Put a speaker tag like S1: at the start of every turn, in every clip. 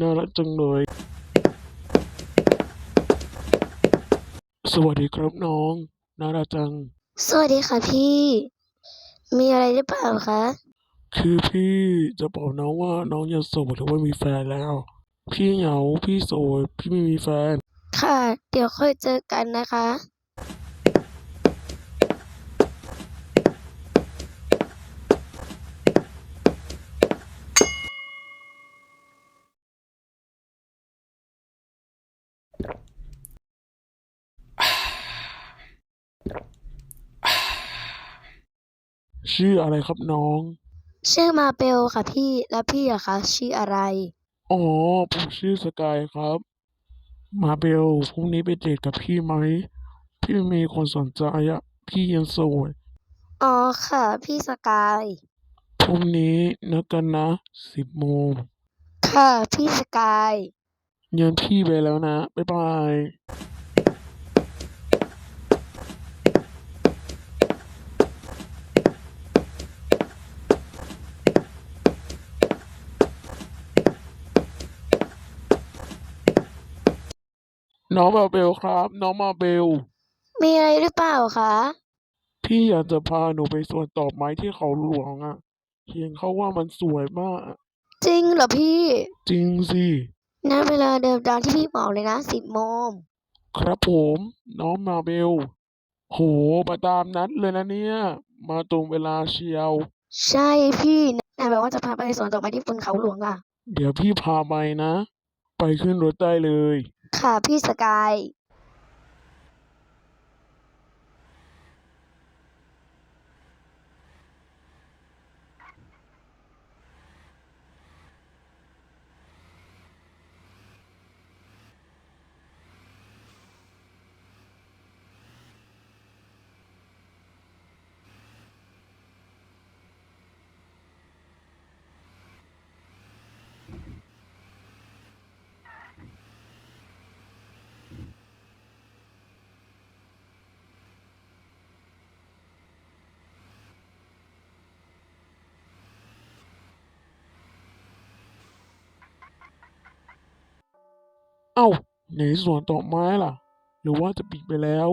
S1: นะน่ารักจังเลย สวัสดีครับน้อง น่ารักจัง
S2: สวัสดีค่ะพี่ มีอะไรหรือเปล่าคะ
S1: คือพี่จะบอกน้องว่าน้องยังโสดหรือว่ามีแฟนแล้ว พี่เหงาพี่โสดพี่ไม่มีแฟน
S2: ค่ะ เดี๋ยวค่อยเจอกันนะคะ
S1: ชื่ออะไรครับน้อง
S2: ชื่อมาเบลค่ะพี่แล้วพี่อะคะชื่ออะไร
S1: อ๋อผมชื่อสกายครับ มาเบลพรุ่งนี้ไปเดทกับพี่ไหม พี่ไม่มีคนสนใจอะพี่ยังโสด
S2: อ๋อค่ะ พี่สกาย
S1: พรุ่งนี้นัดกันนะสิบโมง
S2: ค่ะ พี่สกาย
S1: เงินพี่ไปแล้วนะ บ๊ายบายน้องมาเบลครับ น้องมาเบล
S2: มีอะไรหรือเปล่าคะ
S1: พี่อยากจะพาหนูไปสวนดอกไม้ที่เขาหลวงอะ่ะเห็นเขาว่ามันสวยมาก
S2: จริงเหรอพี่
S1: จริงสิ
S2: งั้นเวลาเดิมตามที่พี่บอกเลยนะสิบโมง
S1: ครับผมน้องมาเบลโหมาตามนัดเลยนะเนี่ย มาตรงเวลาเชียว
S2: ใช่พี่นายบอกว่าจะพาไปสวนดอกไม้ที่บนเขาหลวงอะ
S1: เดี๋ยวพี่พาไปนะ ไปขึ้นรถได้เลย
S2: ค่ะพี่สกาย
S1: เอ้าไหนสวนดอกไม้ล่ะ หรือว่าจะปิดไปแล้ว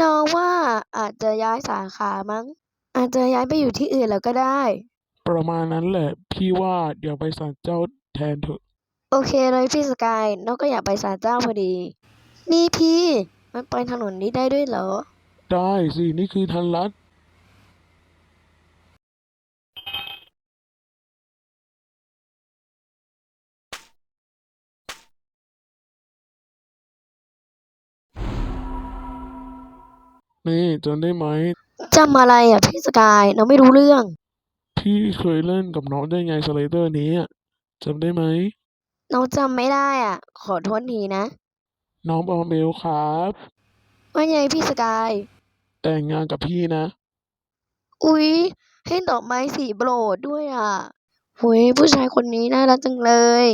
S2: น้องว่าอาจจะย้ายสาขามั้ง อาจจะย้ายไปอยู่ที่อื่นแล้วก็ได้
S1: ประมาณนั้นแหละ พี่ว่าเดี๋ยวไปศาลเจ้าแทนเถอะ
S2: โอเคเลยพี่สกายน้องก็อยากไปศาลเจ้าพอดี นี่พี่ มันไปถนนนี้ได้ด้วยเหรอ
S1: ได้สิ นี่คือทันรัด นี่จำได้ไหม
S2: จำอะไรอะพี่สกายน้องไม่รู้เรื่อง
S1: พี่เคยเล่นกับน้องได้ไงสไลเดอร์นี้อะจำได้ไหม
S2: น้องจำไม่ได้อะ ขอโทษทีนะ
S1: น้องบอมเบลครับ
S2: ว่าไงพี่สกาย
S1: แต่งงานกับพี่นะ
S2: อุ๊ย ให้ดอกไม้สีโปรดด้วยอะหุยผู้ชายคนนี้น่ารักจังเลย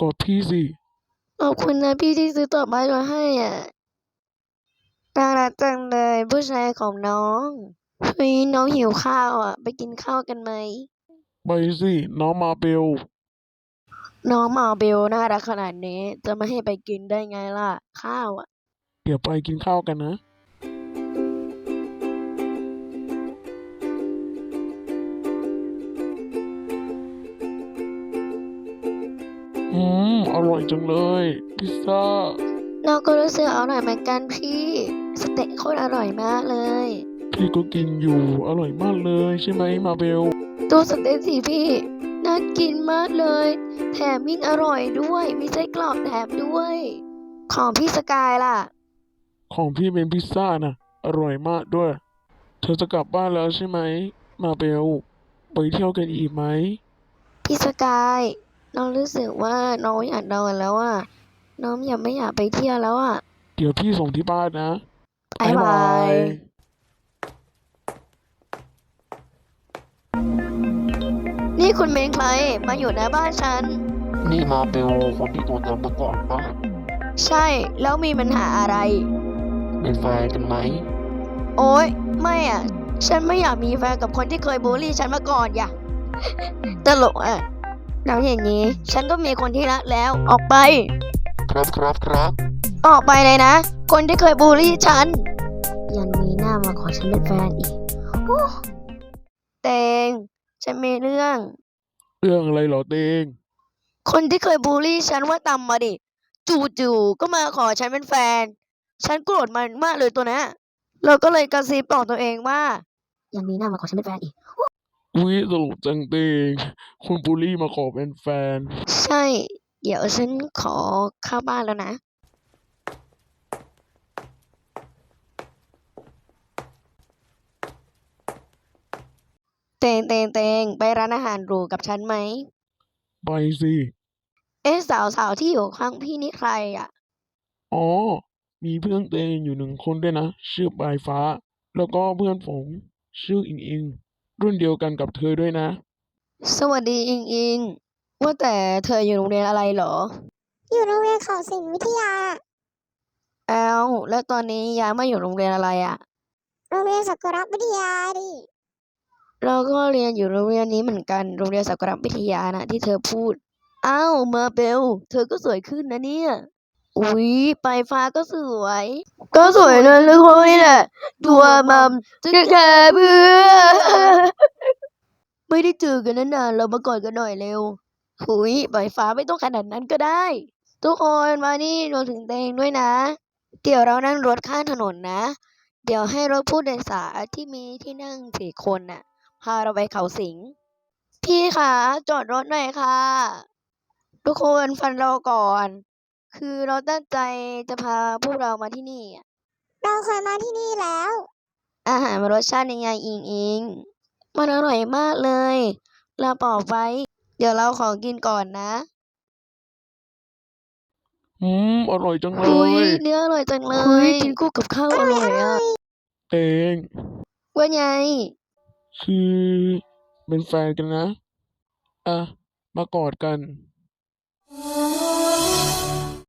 S1: กอดพี่สิ
S2: ขอบคุณนะพี่ที่ซื้อดอกไม้มาให้อะ น่ารักจังเลยผู้ชายของน้องเฮ้ยน้องหิวข้าวอะ ไปกินข้าวกันไหม
S1: ไปสิน้องมาเบล
S2: น้องมาเบลน่ารักขนาดนี้ จะไม่ให้ไปกินได้ไงล่ะ ข้าวอะ
S1: เดี๋ยวไปกินข้าวกันนะ อืม อร่อยจังเลย พิซซ่า
S2: น้องก็รู้สึกอร่อยเหมือนกันพี่ สเต็กโคตรอร่อยมากเลย
S1: พี่ก็กินอยู่อร่อยมากเลยใช่ไหมมาเบล
S2: ดูสเต็กสิพี่น่ากินมากเลย แถมยิ่งอร่อยด้วยมีไส้กรอกแถมด้วย ของพี่สกายล่ะ
S1: ของพี่เป็นพิซซ่านะอร่อยมากด้วย เธอจะกลับบ้านแล้วใช่ไหม มาเบล ไปเที่ยวกันอีกไหม
S2: พี่สกาย น้องรู้สึกว่าน้องอยากนอนแล้วอะ น้องยังไม่อยากไปเที่ยวแล้วอะ
S1: เดี๋ยวพี่ส่งที่บ้านนะ
S2: บ๊ายบาย นี่คุณเมงใครมาอยู่ในบ้านฉัน
S3: นี่มาเบลคนที่ตัวเดิมเมื่อก่อนปะ
S2: ใช่แล้วมีปัญหาอะไร
S3: เป็นแฟนกันไหม
S2: โอ๊ย ไม่อะ ฉันไม่อยากมีแฟนกับคนที่เคยบูลลี่ฉันมาก่อนอย่า ตลกอะแล้วอย่างนี้ ฉันก็มีคนที่รักแล้วออกไป
S3: ครับครับครับ
S2: ออกไปเลยนะ คนที่เคยบูลลี่ฉัน ยังมีหน้ามาขอฉันเป็นแฟนอีกโอ้เตง ฉันมีเรื่อง
S1: เรื่องอะไรเหรอเตง
S2: คนที่เคยบูลลี่ฉันว่าต่ำมาดิ จู่ๆก็มาขอฉันเป็นแฟน ฉันโกรธมันมากเลยตัวเนี้ยเราก็เลยกระซิบบอกตัวเองว่า ยังมีหน้ามาขอฉันเป็นแฟนอีก
S1: อุ๊ยตลกจังเตงคุณปูลี่มาขอเป็นแฟน
S2: ใช่ เดี๋ยวฉันขอเข้าบ้านแล้วนะ เตงเตงเตงไปร้านอาหารหรูกับฉันไหม
S1: ไปสิ
S2: เอ๊ะสาวสาวที่อยู่ข้างพี่นี่ใครอะ
S1: อ๋อ มีเพื่อนเตงอยู่หนึ่งคนด้วยนะ ชื่อปลายฟ้า แล้วก็เพื่อนผม ชื่ออิงอิง รุ่นเดียวกันกับเธอด้วยนะ
S2: สวัสดีอิงอิง ว่าแต่เธออยู่โรงเรียนอะไรเหรอ
S4: อยู่โรงเรียนเขาศิลป์วิทยา
S2: อ้าวแล้วตอนนี้ย้ายมาอยู่โรงเรียนอะไรอะ
S4: โรงเรียนสักุระวิทยาดิ
S2: เราก็เรียนอยู่โรงเรียนนี้เหมือนกันโรงเรียนสักรวิทยานะที่เธอพูดอ้าวเมอร์เบลเธอก็สวยขึ้นนะเนี่ยอุ๊ยปลายฟ้าก็สวย ก็สวยนะทุกคนนี่แหละตัวมัมจะแค่เพื่อไม่ได้เจอกันนานๆเรามากอดกันหน่อยเร็ว หุยปลายฟ้าไม่ต้องขนาดนั้นก็ได้ ทุกคนมานี่รวมถึงเตงด้วยนะ เดี๋ยวเรานั่งรถข้ามถนนนะ เดี๋ยวให้รถผู้โดยสารที่มีที่นั่งสี่คนน่ะ พาเราไปเขาสิง พี่คะจอดรถหน่อยค่ะ ทุกคนฟังเราก่อน คือเราตั้งใจจะพาพวกเรามาที่นี่อะ
S4: เราเคยมาที่นี่แล้ว
S2: อาหารมันรสชาติยังไงอิงอิงมันอร่อยมากเลย เราบอกไว้เดี๋ยวเราขอกินก่อนนะ
S1: อืมอร่อยจังเล
S2: อุ้ย
S1: ย
S2: เนื้ออร่อยจังเลยกินคู่กับข้าวอร่อยอะ
S1: เตง
S2: ว่าไง
S1: คือเป็นแฟนกันนะ อะ มากอดกัน